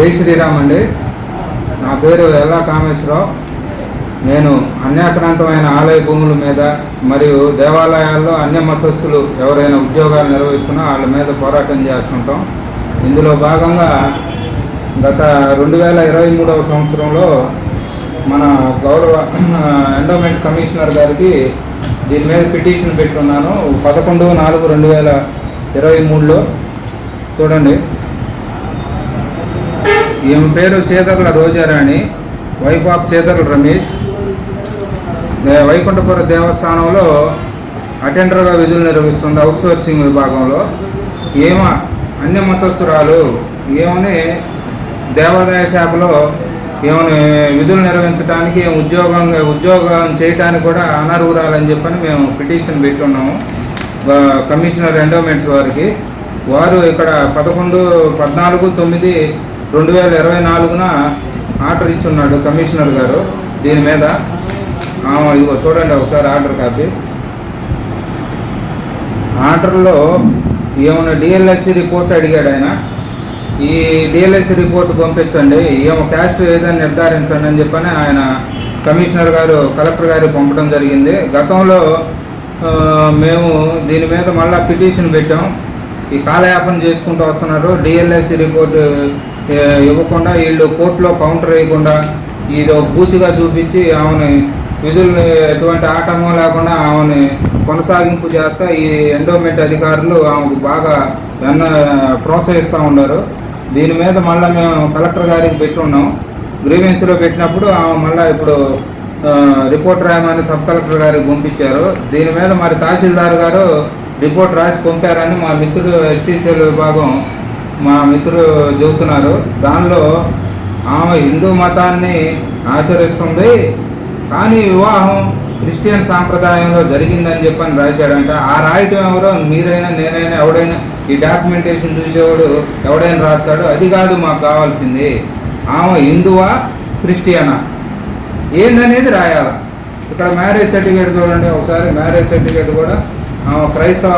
జై శ్రీరామ్ అండి. నా పేరు ఎల్లా కామేశ్వరరావు. నేను అన్యాక్రాంతమైన ఆలయ భూముల మీద మరియు దేవాలయాల్లో అన్య మతస్థులు ఎవరైనా ఉద్యోగాలు నిర్వహిస్తున్నా వాళ్ళ మీద పోరాటం చేస్తుంటాం. ఇందులో భాగంగా గత రెండు వేల ఇరవై మూడవ సంవత్సరంలో మన గౌరవ ఎండోమెంట్ కమిషనర్ గారికి దీని మీద పిటిషన్ పెట్టుకున్నాను పదకొండు నాలుగు రెండు వేల ఇరవై మూడులో. చూడండి. ఈమె పేరు చేతర్ల రోజారాణి వైఫ్ ఆఫ్ చేతర్ల రమేష్. వైకుంఠపుర దేవస్థానంలో అటెండర్గా విధులు నిర్వహిస్తుంది అవుట్సోర్సింగ్ విభాగంలో ఏమ అన్య మతస్థురాలు ఏమని దేవాదాయ శాఖలో ఏమని విధులు నిర్వహించడానికి ఉద్యోగంగా ఉద్యోగం ఉద్యోగం చేయడానికి కూడా అనర్హురాలని చెప్పని మేము పిటిషన్ పెట్టున్నాము. కమిషనర్ ఎండోమెంట్స్ వారికి. వారు ఇక్కడ పదకొండు పద్నాలుగు తొమ్మిది రెండు వేల ఇరవై నాలుగున ఆర్డర్ ఇచ్చున్నాడు కమిషనర్ గారు. దీని మీద ఇదిగో చూడండి ఒకసారి ఆర్డర్ కాపీ. ఆర్డర్లో ఏమైనా డిఎల్ఎస్సి రిపోర్ట్ అడిగాడు ఆయన. ఈ డిఎల్ఎస్సి రిపోర్ట్ పంపించండి ఏమో క్యాస్ట్ ఏదైనా నిర్ధారించండి అని చెప్పని ఆయన కమిషనర్ గారు కలెక్టర్ గారికి పంపడం జరిగింది. గతంలో మేము దీని మీద మళ్ళీ పిటిషన్ పెట్టాం. ఈ కాలయాపన చేసుకుంటూ వస్తున్నారు. డిఎల్ఎస్సి రిపోర్ట్ ఇవ్వకుండా వీళ్ళు కోర్టులో కౌంటర్ వేయకుండా ఇది ఒక బూచిగా చూపించి ఆమెని విధులను ఎటువంటి ఆటంకం లేకుండా ఆమెని కొనసాగింపు చేస్తా ఈ ఎండోమెంట్ అధికారులు ఆమెకు బాగా వెన్న ప్రోత్సహిస్తూ ఉన్నారు. దీని మీద మళ్ళీ మేము కలెక్టర్ గారికి పెట్టున్నాం. గ్రీవెన్స్లో పెట్టినప్పుడు ఆమె మళ్ళీ ఇప్పుడు రిపోర్ట్ రాయమని సబ్ కలెక్టర్ గారికి పంపించారు. దీని మీద మరి తహసీల్దార్ గారు రిపోర్ట్ రాసి పంపారని మా మిత్రుడు ఎస్టీసీఎల్ విభాగం మా మిత్రుడు చెబుతున్నారు దానిలో ఆమె హిందూ మతాన్ని ఆచరిస్తుంది. కానీ వివాహం క్రిస్టియన్ సాంప్రదాయంలో జరిగిందని చెప్పని రాశాడంట. ఆ రాయటం ఎవరో మీరైనా నేనైనా ఎవడైనా ఈ డాక్యుమెంటేషన్ చూసేవాడు ఎవడైనా రాస్తాడు అది కాదు మాకు కావాల్సింది. ఆమె హిందువా క్రిస్టియనా? ఏందనేది రాయాల. ఇక్కడ మ్యారేజ్ సర్టిఫికేట్ చూడండి. ఒకసారి మ్యారేజ్ సర్టిఫికేట్ కూడా ఆమె క్రైస్తవ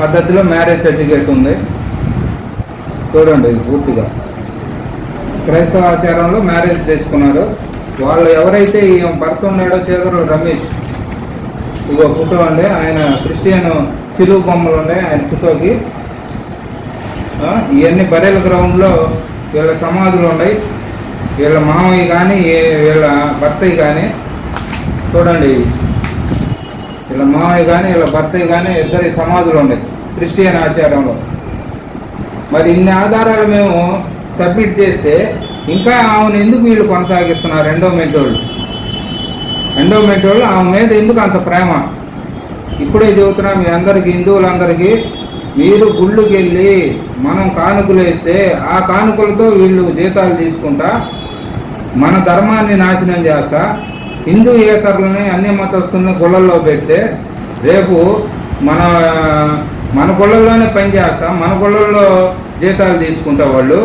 పద్ధతిలో మ్యారేజ్ సర్టిఫికేట్ ఉంది. చూడండి ఇది పూర్తిగా. క్రైస్తవ ఆచారంలో మ్యారేజ్ చేసుకున్నారు. వాళ్ళు ఎవరైతే ఈ భర్త ఉన్నాడో చేదరు రమేష్ ఇగో ఫోటో అండి ఆయన క్రిస్టియన్ సిలువు బొమ్మలు ఉన్నాయి ఆయన ఫోటోకి. ఇవన్నీ బరేల గ్రౌండ్లో వీళ్ళ సమాధులు ఉన్నాయి. వీళ్ళ మామయ్య కానీ వీళ్ళ భర్తయ్య కానీ చూడండి. వీళ్ళ మామయ్య కానీ వీళ్ళ భర్తయ్య కానీ ఇద్దరి సమాధులు ఉన్నాయి క్రిస్టియన్ ఆచారంలో. మరి ఇన్ని ఆధారాలు మేము సబ్మిట్ చేస్తే ఇంకా ఆమెను ఎందుకు వీళ్ళు కొనసాగిస్తున్నారు? ఎండోమెంట్ వాళ్ళు ఎండోమెంట్ వాళ్ళు ఆమె మీద ఎందుకు అంత ప్రేమ? ఇప్పుడే చెబుతున్నా మీ అందరికీ హిందువులందరికీ మీరు గుళ్ళుకి వెళ్ళి మనం కానుకలు వేస్తే ఆ కానుకలతో వీళ్ళు జీతాలు తీసుకుంటా మన ధర్మాన్ని నాశనం చేస్తా హిందూ ఏతరులని అన్ని మతస్థుల్ని గుళ్ళల్లో పెడితే రేపు మన మన గుళ్ళల్లోనే పనిచేస్తాం మన గుళ్ళల్లో జీతాలు తీసుకుంటా వాళ్ళు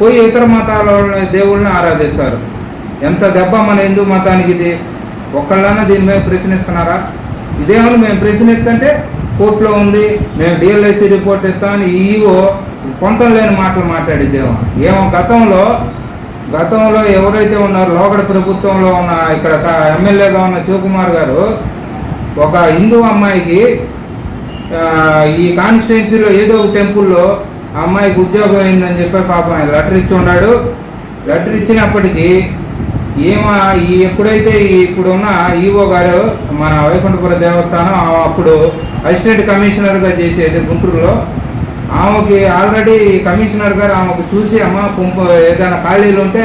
పోయి ఇతర మతాల దేవుళ్ళని ఆరాధిస్తారు. ఎంత దెబ్బ మన హిందూ మతానికి ఇది? ఒక్కళ్ళన్నా దీని మీద ప్రశ్నిస్తున్నారా? ఇదేమని మేము ప్రశ్నిస్తుంటే కోర్టులో ఉంది మేము డిఎల్ఐసి రిపోర్ట్ ఇస్తామని ఈవో కొంత లేని మాటలు మాట్లాడిద్దేమో ఏమో. గతంలో గతంలో ఎవరైతే ఉన్నారో లోకడ ప్రభుత్వంలో ఉన్న ఇక్కడ త- ఎమ్మెల్యేగా ఉన్న శివకుమార్ గారు ఒక హిందూ అమ్మాయికి ఈ కాన్స్టిట్యున్సీలో ఏదో ఒక టెంపుల్లో అమ్మాయికి ఉద్యోగం అయిందని చెప్పి పాపం ఆయన లెటర్ ఇచ్చి ఉన్నాడు లెటర్ ఇచ్చినప్పటికీ ఏమా ఈ ఎప్పుడైతే ఇప్పుడున్న ఈవో గారు మన వైకుంఠపుర దేవస్థానం అప్పుడు అసిస్టెంట్ కమిషనర్గా చేసేది గుంటూరులో. ఆమెకి ఆల్రెడీ కమిషనర్ గారు ఆమెకు చూసి అమ్మ పంపు ఏదైనా ఖాళీలు ఉంటే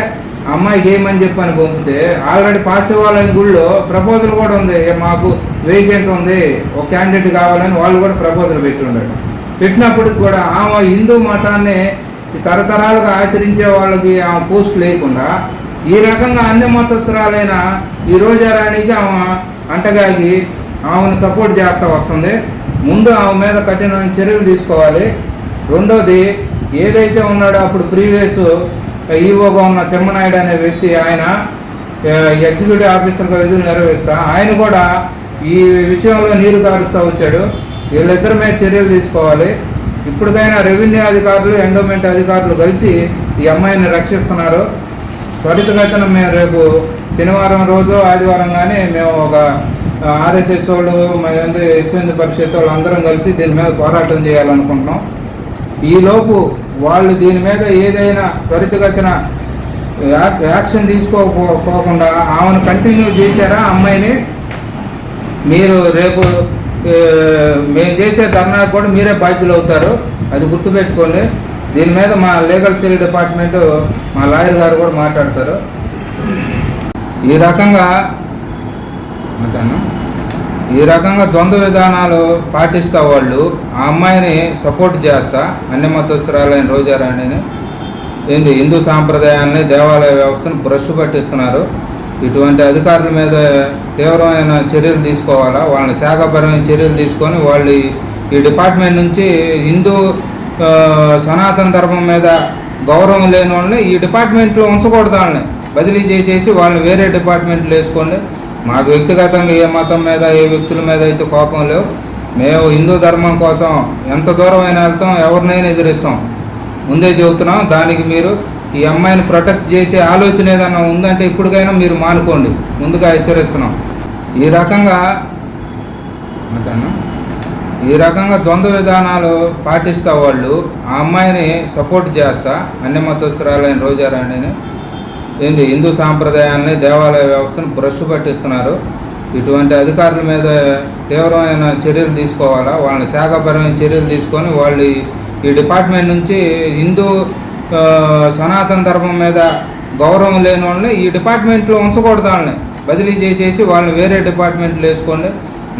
అమ్మాయికి ఏమని చెప్పని పంపితే ఆల్రెడీ పాస్ అవ్వాలని గుళ్ళో ప్రపోజల్ కూడా ఉంది. మాకు వేకెంట్ ఉంది. ఒక క్యాండిడేట్ కావాలని వాళ్ళు కూడా ప్రపోజల్ పెట్టి పెట్టినప్పుడు పెట్టినప్పటికి కూడా ఆమె హిందూ మతాన్ని తరతరాలుగా ఆచరించే వాళ్ళకి ఆమె పోస్ట్ లేకుండా ఈ రకంగా అన్ని మతస్థురాలైన ఈ రోజారానికి ఆమె అంటగాగి ఆమెను సపోర్ట్ చేస్తూ వస్తుంది. ముందు ఆమె మీద కఠినమైన చర్యలు తీసుకోవాలి. రెండోది ఏదైతే ఉన్నాడో అప్పుడు ప్రీవియస్ ఈవోగా ఉన్న తిమ్మనాయుడు అనే వ్యక్తి ఆయన ఎగ్జిక్యూటివ్ ఆఫీసర్గా విధులు నిర్వహిస్తా. ఆయన కూడా ఈ విషయంలో నీరు కారుస్తూ వచ్చాడు. వీళ్ళిద్దరి మీద చర్యలు తీసుకోవాలి. ఇప్పటికైనా రెవెన్యూ అధికారులు ఎండోమెంట్ అధికారులు కలిసి ఈ అమ్మాయిని రక్షిస్తున్నారు. త్వరితగతిన మేము రేపు శనివారం రోజు ఆదివారం కానీ మేము ఒక ఆర్ఎస్ఎస్ వాళ్ళు మేము యశ్వంత్ పరిషత్ వాళ్ళు అందరం కలిసి దీని మీద పోరాటం చేయాలనుకుంటున్నాం. ఈలోపు వాళ్ళు దీని మీద ఏదైనా త్వరితగతిన యాక్షన్ తీసుకోకుండా ఆమెను కంటిన్యూ చేశారా అమ్మాయిని? మీరు రేపు మేము చేసే ధర్నాకు కూడా మీరే బాధ్యులు అవుతారు. అది గుర్తుపెట్టుకోండి. దీని మీద మా లీగల్ సెల్ డిపార్ట్మెంట్ మా లాయర్ గారు కూడా మాట్లాడతారు. ఈ రకంగా అంటాను ఈ రకంగా ద్వంద్వ విధానాలు పాటిస్తా వాళ్ళు. ఆ అమ్మాయిని సపోర్ట్ చేస్తా. అన్ని మతస్థురాలైన రోజారాణిని. ఏంటి? హిందూ సాంప్రదాయాన్ని దేవాలయ వ్యవస్థను బ్రష్ పట్టిస్తున్నారు. ఇటువంటి అధికారుల మీద తీవ్రమైన చర్యలు తీసుకోవాలా? వాళ్ళని శాఖపరమైన చర్యలు తీసుకొని వాళ్ళు ఈ- డిపార్ట్మెంట్ నుంచి హిందూ సనాతన ధర్మం మీద గౌరవం లేని వాళ్ళని ఈ డిపార్ట్మెంట్లో ఉంచకూడదు వాళ్ళని. బదిలీ చేసేసి వాళ్ళని వేరే డిపార్ట్మెంట్లో వేసుకోండి. మాకు వ్యక్తిగతంగా ఏ మతం మీద ఏ వ్యక్తుల మీద అయితే కోపం లేవు. మేము హిందూ ధర్మం కోసం ఎంత దూరమైన వెళ్తాం ఎవరినైనా ఎదిరిస్తాం. ముందే చెబుతున్నాం దానికి మీరు ఈ అమ్మాయిని ప్రొటెక్ట్ చేసే ఆలోచన ఏదన్నా ఉందంటే ఇప్పటికైనా మీరు మానుకోండి. ముందుగా హెచ్చరిస్తున్నాం. ఈ రకంగా అంటాను ఈ రకంగా ద్వంద్వ విధానాలు పాటిస్తా వాళ్ళు ఆ అమ్మాయిని సపోర్ట్ చేస్తా అన్ని మతస్థురాలైన రోజారాణిని ఏంది హిందూ సాంప్రదాయాన్ని దేవాలయ వ్యవస్థను భ్రష్టు పట్టిస్తున్నారు. ఇటువంటి అధికారుల మీద తీవ్రమైన చర్యలు తీసుకోవాలా? వాళ్ళని శాఖపరమైన చర్యలు తీసుకొని వాళ్ళు ఈ- డిపార్ట్మెంట్ నుంచి హిందూ సనాతన ధర్మం మీద గౌరవం లేని వాళ్ళని ఈ డిపార్ట్మెంట్లో ఉంచకూడదు వాళ్ళని. బదిలీ చేసేసి వాళ్ళని వేరే డిపార్ట్మెంట్లు వేసుకోండి.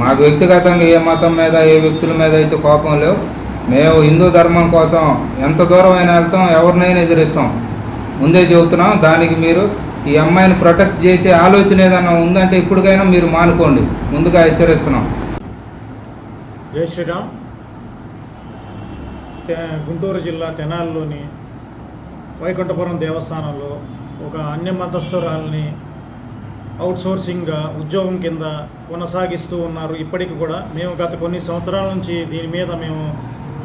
మాకు వ్యక్తిగతంగా ఏ మతం మీద ఏ వ్యక్తుల మీద అయితే కోపం లేవు. మేము హిందూ ధర్మం కోసం ఎంత దూరం అయినా వెళ్తాం ఎవరినైనా ఎదిరిస్తాం. ముందే చెబుతున్నాం దానికి మీరు ఈ అమ్మాయిని ప్రొటెక్ట్ చేసే ఆలోచన ఏదైనా ఉందంటే ఇప్పటికైనా మీరు మానుకోండి. ముందుగా హెచ్చరిస్తున్నాం. జై శ్రీరామ్. గుంటూరు జిల్లా తెనాలిలోని వైకుంఠపురం దేవస్థానంలో ఒక అన్య మతస్థురాల్ని అవుట్సోర్సింగ్గా ఉద్యోగం కింద కొనసాగిస్తూ ఉన్నారు. ఇప్పటికి కూడా మేము గత కొన్ని సంవత్సరాల నుంచి దీని మీద మేము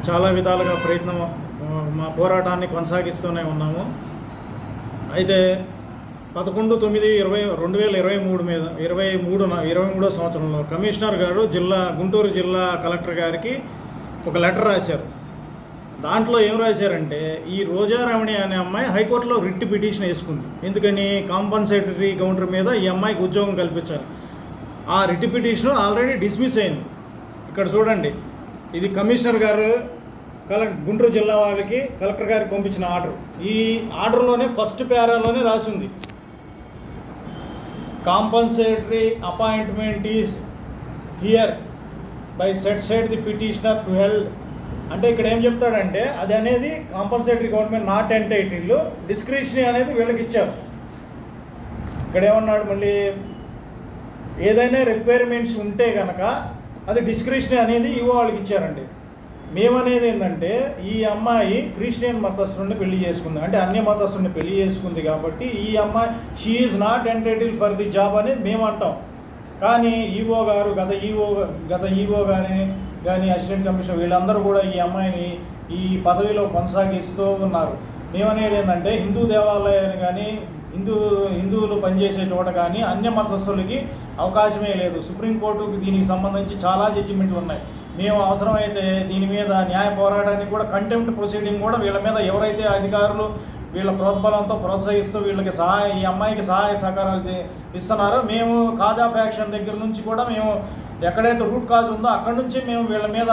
చాలా విధాలుగా ప్రయత్నం మా పోరాటాన్ని కొనసాగిస్తూనే ఉన్నాము. అయితే పదకొండు తొమ్మిది ఇరవై రెండు వేల ఇరవై మూడు మీద ఇరవై మూడు ఇరవై మూడో సంవత్సరంలో కమిషనర్ గారు జిల్లా గుంటూరు జిల్లా కలెక్టర్ గారికి ఒక లెటర్ రాశారు. దాంట్లో ఏం రాశారంటే ఈ రోజారమణి అనే అమ్మాయి హైకోర్టులో రిట్ పిటిషన్ వేసుకుంది. ఎందుకని? కాంపన్సేటరీ కౌంటర్ మీద ఈ అమ్మాయికి ఉద్యోగం కల్పించాలి. ఆ రిట్ పిటిషన్ ఆల్రెడీ డిస్మిస్ అయింది. ఇక్కడ చూడండి. ఇది కమిషనర్ గారు కలెక్టర్ గుంటూరు జిల్లా వాళ్ళకి కలెక్టర్ గారికి పంపించిన ఆర్డర్. ఈ ఆర్డర్లోనే ఫస్ట్ పేరాలోనే రాసింది compensatory appointment is here by set side the petitioner to held అంటే ఇక్కడ ఏం చెప్తాడంటే అది అనేది compulsory government not entitle description అనేది వీళ్ళకి ఇచ్చారు. ఇక్కడ ఏమన్నాడు మళ్ళీ? ఏదైనా రిక్వైర్మెంట్స్ ఉంటే కనుక అది డిస్క్రిప్షన్ అనేది ఇవో వాళ్ళకి ఇచ్చారండి. మేమనేది ఏంటంటే ఈ అమ్మాయి క్రిస్టియన్ మతస్థుడిని పెళ్ళి చేసుకుంది. అంటే అన్య మతస్థుడిని పెళ్ళి చేసుకుంది కాబట్టి ఈ అమ్మాయి she is not entitle for the job అనేది మేము అంటాం కానీ ఈవో గారు గత ఈవో గత ఈవో గారిని కానీ అసిస్టెంట్ కమిషనర్ వీళ్ళందరూ కూడా ఈ అమ్మాయిని ఈ పదవిలో కొనసాగిస్తూ ఉన్నారు. మేమనేది ఏంటంటే హిందూ దేవాలయాన్ని కానీ హిందూ హిందువులు పనిచేసే చోట కానీ అన్య మతస్థులకి అవకాశమే లేదు. సుప్రీంకోర్టుకి దీనికి సంబంధించి చాలా జడ్జిమెంట్లు ఉన్నాయి. మేము అవసరమైతే దీని మీద న్యాయ పోరాటానికి కూడా కంటెంప్ట్ ప్రొసీడింగ్ కూడా వీళ్ళ మీద ఎవరైతే అధికారులు వీళ్ళ ప్రోత్బలంతో ప్రోత్సహిస్తూ వీళ్ళకి సహాయ ఈ అమ్మాయికి సహాయ సహకారాలు ఇస్తున్నారు ఇస్తున్నారో మేము కాజా ఫ్యాక్షన్ దగ్గర నుంచి కూడా మేము ఎక్కడైతే రూట్ కాజ్ ఉందో అక్కడ నుంచి మేము వీళ్ళ మీద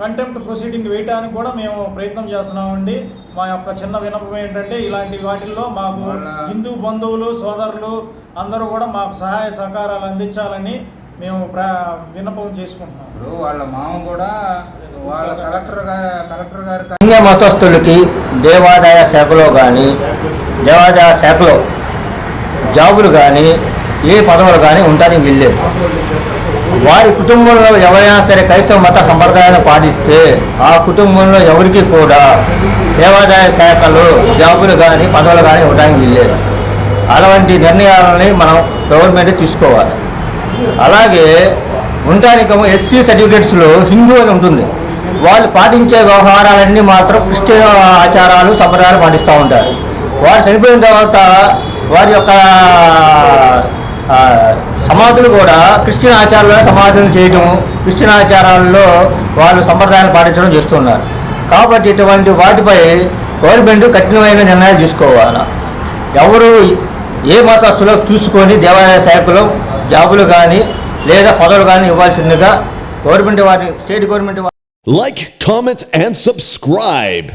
కంటెంప్ట్ ప్రొసీడింగ్ వేయడానికి కూడా మేము ప్రయత్నం చేస్తున్నామండి. మా యొక్క చిన్న వినపం ఏంటంటే ఇలాంటి వాటిల్లో మాకు హిందూ బంధువులు సోదరులు అందరూ కూడా మాకు సహాయ సహకారాలు అందించాలని మేము ప్ర విన్నపం చేసుకుంటున్నాం. వాళ్ళ మామ కూడా వాళ్ళ కలెక్టర్ కలెక్టర్ గారి అన్య మతస్థులకి దేవాదాయ శాఖలో కానీ దేవాదాయ శాఖలో జాబులు కానీ ఏ పదవులు కానీ ఉండడానికి వీల్లేదు. వారి కుటుంబంలో ఎవరైనా సరే క్రైస్తవ మత సంప్రదాయాలను పాటిస్తే ఆ కుటుంబంలో ఎవరికి కూడా దేవాదాయ శాఖలు జాబులు కానీ పదవులు కానీ ఇవ్వడానికి వీల్లేదు. అలాంటి నిర్ణయాలని మనం గవర్నమెంట్ తీసుకోవాలి. అలాగే ఉండడానికి ఎస్సీ సర్టిఫికేట్స్లో హిందూ అని ఉంటుంది. వాళ్ళు పాటించే వ్యవహారాలన్నీ మాత్రం క్రిస్టియన్ ఆచారాలు సంప్రదాయాలు పాటిస్తూ ఉంటారు. వారు చనిపోయిన తర్వాత వారి యొక్క సమాధులు కూడా క్రిస్టియన్ ఆచారాల్లో సమాధులు చేయడం క్రిస్టియన్ ఆచారాల్లో వాళ్ళు సంప్రదాయాలు పాటించడం చేస్తున్నారు కాబట్టి ఇటువంటి వాటిపై గవర్నమెంట్ కఠినమైన నిర్ణయాలు తీసుకోవాలి ఎవరు ఏ మతస్థులో చూసుకొని దేవాలయ శాఖలో జాబులు కానీ లేదా పదవులు కానీ ఇవ్వాల్సిందిగా గవర్నమెంట్ వారి స్టేట్ గవర్నమెంట్ వారి కామెంట్స్ అండ్ సబ్స్క్రైబ్.